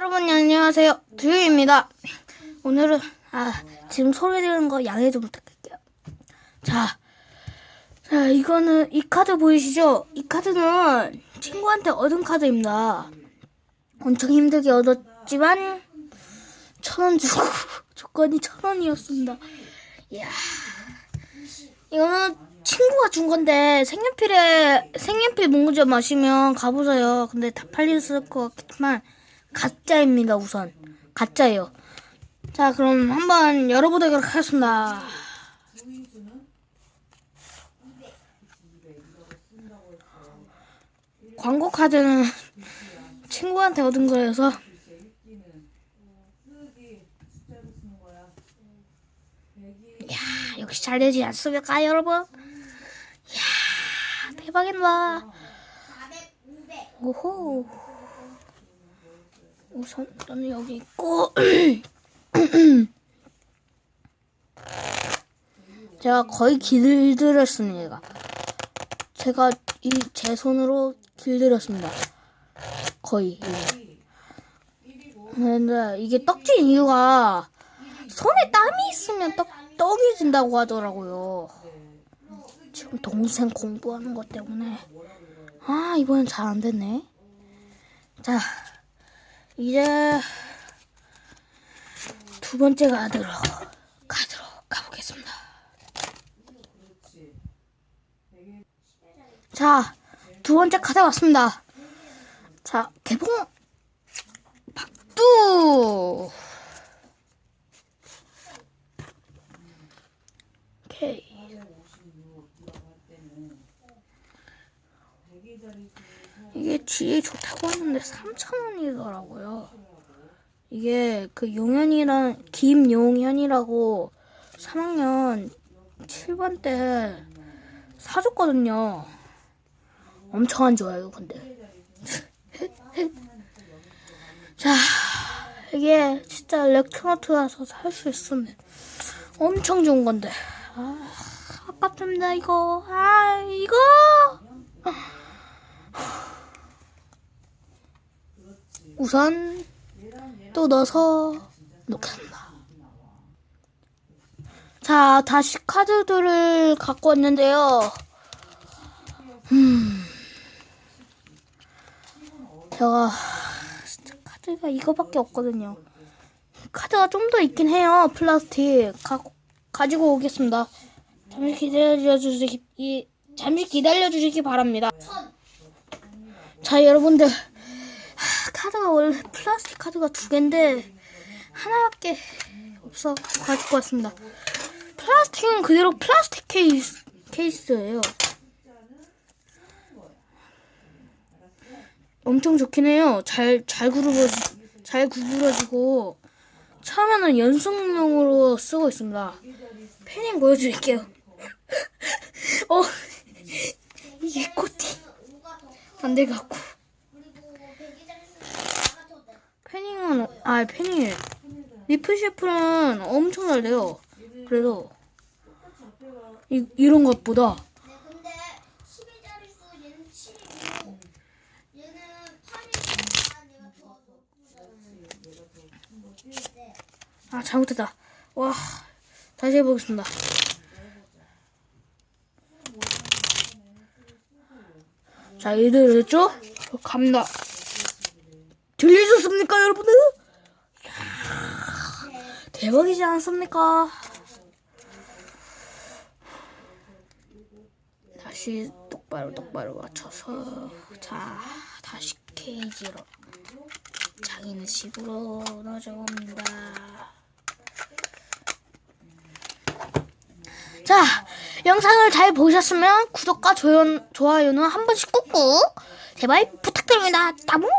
여러분 안녕하세요. 두유입니다. 오늘은 아 지금 소리 지르는 거 양해 좀 부탁드릴게요. 자, 자 이거는 이 카드 보이시죠? 이 카드는 친구한테 얻은 카드입니다. 엄청 힘들게 얻었지만 천 원 주고 조건이 천 원이었습니다. 이야. 이거는 친구가 준 건데 색연필에 색연필 뭉구져 마시면 가보세요. 근데 다 팔렸을 것 같지만 가짜입니다. 우선 가짜예요. 자 그럼 한번 열어보도록 하겠습니다. 광고 카드는 친구한테 얻은 거여서 이야 역시 잘 되지 않습니까 여러분? 이야 대박이다. 오호. 우선 나는 여기 있고 제가 거의 길들였습니다. 제가 이 제 손으로 길들였습니다. 거의. 근데 이게 떡진 이유가 손에 땀이 있으면 떡 떡이 진다고 하더라고요. 지금 동생 공부하는 것 때문에 아 이번엔 잘 안 됐네. 자 이제 두 번째 가드로 가드로 가보겠습니다. 자, 두 번째 카드 왔습니다. 자, 개봉 박두. 오케이. 이게 뒤에 좋다고 하는데 3,000원이더라고요. 이게 그 용현이랑 김용현이라고 3학년 7반 때 사줬거든요. 엄청 안 좋아요, 근데. 자, 이게 진짜 elek트로트라서 살 수 있으면 엄청 좋은 건데. 아, 아깝습니다, 이거. 아, 이거! 우선 또 넣어서 놓겠습니다. 자, 다시 카드들을 갖고 왔는데요. 음, 제가 진짜 카드가 이거밖에 없거든요. 카드가 좀 더 있긴 해요. 플라스틱 가, 가지고 오겠습니다. 잠시 기다려 주시기 이, 잠시 기다려 주시기 바랍니다. 자, 여러분들 하, 카드가 원래 플라스틱 카드가 두 개인데 하나밖에 없어 가지고 왔습니다. 플라스틱은 그대로 플라스틱 케이스, 케이스예요. 엄청 좋긴 해요. 잘, 잘 구부러지, 잘 구부러지고, 처음에는 연습용으로 쓰고 있습니다. 패닝 보여드릴게요. 어, 이게 코팅. 안 돼갖고. 패닝은, 아, 패닝. 리프 셰프는 엄청 잘 돼요. 그래도, 이, 이런 것보다, 네, 근데 12자릿수 얘는 7이고 얘는 8이니까 내가 더 네. 아, 잘못했다. 와, 다시 해보겠습니다. 자, 이들 됐죠? 저 갑니다. 들리셨습니까, 여러분들? 대박이지 않습니까? 다시 똑바로 똑바로 맞춰서 자 다시 케이지로 자기는 집으로 넣어줍니다. 자, 영상을 잘 보셨으면 구독과 조연, 좋아요는 한 번씩 꾹꾹 제발 부탁드립니다. 따봉!